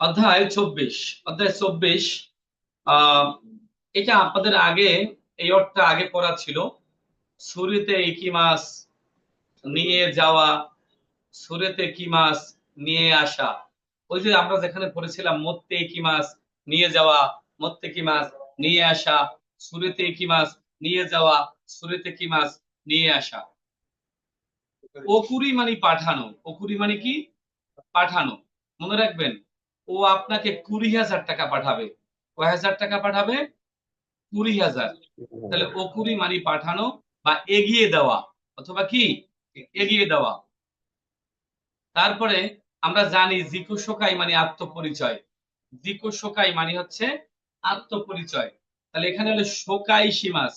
অধ্যায় চব্বিশ অধ্যায় চব্বিশ এটা আপনাদের আগে, এই অর্থটা আগে পড়া ছিল। শুরুতে কি মাছ নিয়ে যাওয়া, সুরেতে কি মাছ নিয়ে আসা। ওই যে আমরা যেখানে পড়েছিলাম, মত্তে কি মাছ নিয়ে যাওয়া, মত্তে কি মাছ নিয়ে আসা, সুরেতে কি মাছ নিয়ে যাওয়া, সুরেতে কি মাছ নিয়ে আসা। অকুরি মানে পাঠানো অকুরি মানে কি? পাঠানো। মনে রাখবেন ও আপনাকে কুড়ি হাজার টাকা পাঠাবে। কয় হাজার টাকা পাঠাবে? কুড়ি হাজার। তাহলে অকুরি মানে পাঠানো বা এগিয়ে দেওয়া, অথবা কি? এগিয়ে দেওয়া। তারপরে আমরা জানি জিকু শোকাই মানে আত্মপরিচয়। জিকু শোকাই মানে হচ্ছে আত্মপরিচয়। তাহলে এখানে হলো শোকাই সীমাস,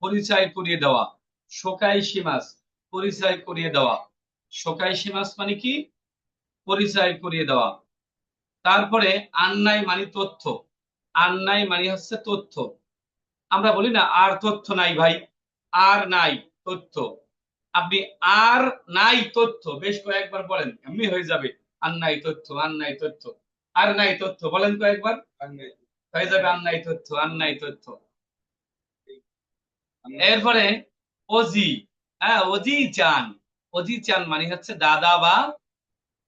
পরিচয় করিয়ে দেওয়া। শোকাই সীমাস, পরিচয় করিয়ে দেওয়া। শোকাই সীমাস মানে কি? পরিচয় করিয়ে দেওয়া। তারপরে আন্নাই মানে তথ্য। আন্নাই মানে হচ্ছে তথ্য। আমরা বলি না আর তথ্য নাই ভাই আর নাই তথ্য। আপনি আর নাই তথ্য বেশ কয়েকবার বলেন এমনি হয়ে যাবে। আর নাই তথ্য আর নাই তথ্য আর নাই তথ্য বলেন কয়েকবার। হয়ে যাবে আর নাই তথ্য আর নাই তথ্য। এরপরে অজি হ্যাঁ অজি চান অজি চান মানে হচ্ছে দাদা বা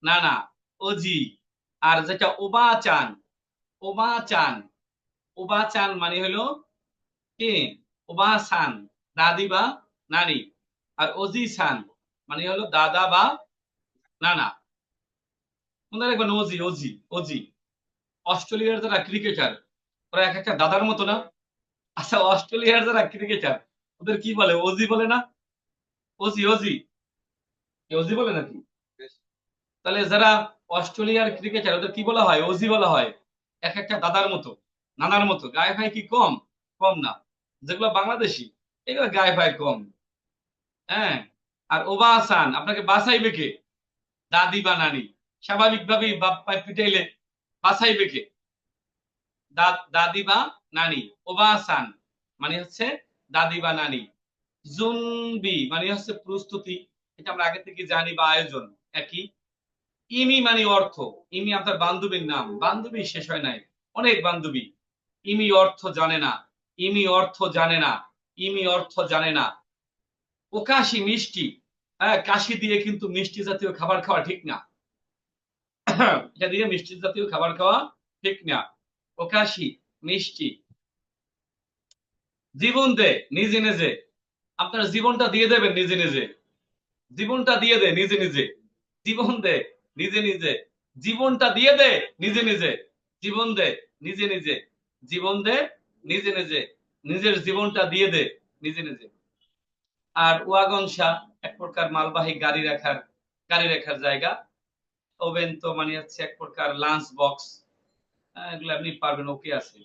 নানা। অজি আর যেটা ওবা চান ওবা চান ওবা চান মানে হলো কি? ওবা সান দাদি বা নানি। আর অজি সান মানে হলো দাদা বা নানা। মনে রাখবেন অজি অজি অজি অস্ট্রেলিয়ার যারা ক্রিকেটার, ওরা এক একটা দাদার মতো না? আচ্ছা অস্ট্রেলিয়ার যারা ক্রিকেটার, ওদের কি বলে? অজি বলে না? অজি অজি অজি বলে নাকি? তাহলে যারা অস্ট্রেলিয়ার ক্রিকেটার ওদের কি বলা হয়? অজি বলা হয়। এক একটা দাদার মতো, নানার মতো। গায়ে ভাই কি কম? কম না। যেগুলো বাংলাদেশি, এগুলো গায়ে ভাই কম। হ্যাঁ? আর ওবা আসান, আপনাকে বাসাইবে কে দাদি বা নানি। স্বাভাবিকভাবেই বাপ পায়ে পিটাইলে বাসাইবে কে দাদি বা নানি। ওবা আসান মানে হচ্ছে দাদি বা নানি। জুনবি মানে হচ্ছে প্রস্তুতি। এটা আমরা আগে থেকে জানি বা আয়োজন। একই। ইমি মানে অর্থ। ইমি আপনার বান্ধবীর নাম। বান্ধবী শেষ হয় নাই। অনেক বান্ধবী। ইমি অর্থ জানে না। ইমি অর্থ জানে না। ইমি অর্থ জানে না। ওকাশি মিষ্টি। হ্যাঁ কাশি দিয়ে কিন্তু মিষ্টি জাতীয় খাবার খাওয়া ঠিক না। এটা দিয়ে মিষ্টি জাতীয় খাবার খাওয়া ঠিক না। ওকাশি মিষ্টি। জীবন দে, নিজে নিজে। আপনার জীবনটা দিয়ে দেবেন নিজে নিজে। জীবনটা দিয়ে দে, নিজে নিজে। জীবন দে। নিজে নিজে। জীবনটা দিয়ে দে, নিজে নিজে। জীবন দে, নিজে নিজে। জীবন দে, নিজে নিজে। নিজের জীবনটা দিয়ে দে, নিজে নিজে। আর ওয়াগংসা এক প্রকার মালবাহী গাড়ি রাখার গাড়ি রাখার জায়গা। ওভেন তো মানে হচ্ছে এক প্রকার লাঞ্চ বক্স। এগুলো আপনি পারবেন, ওকে আছে।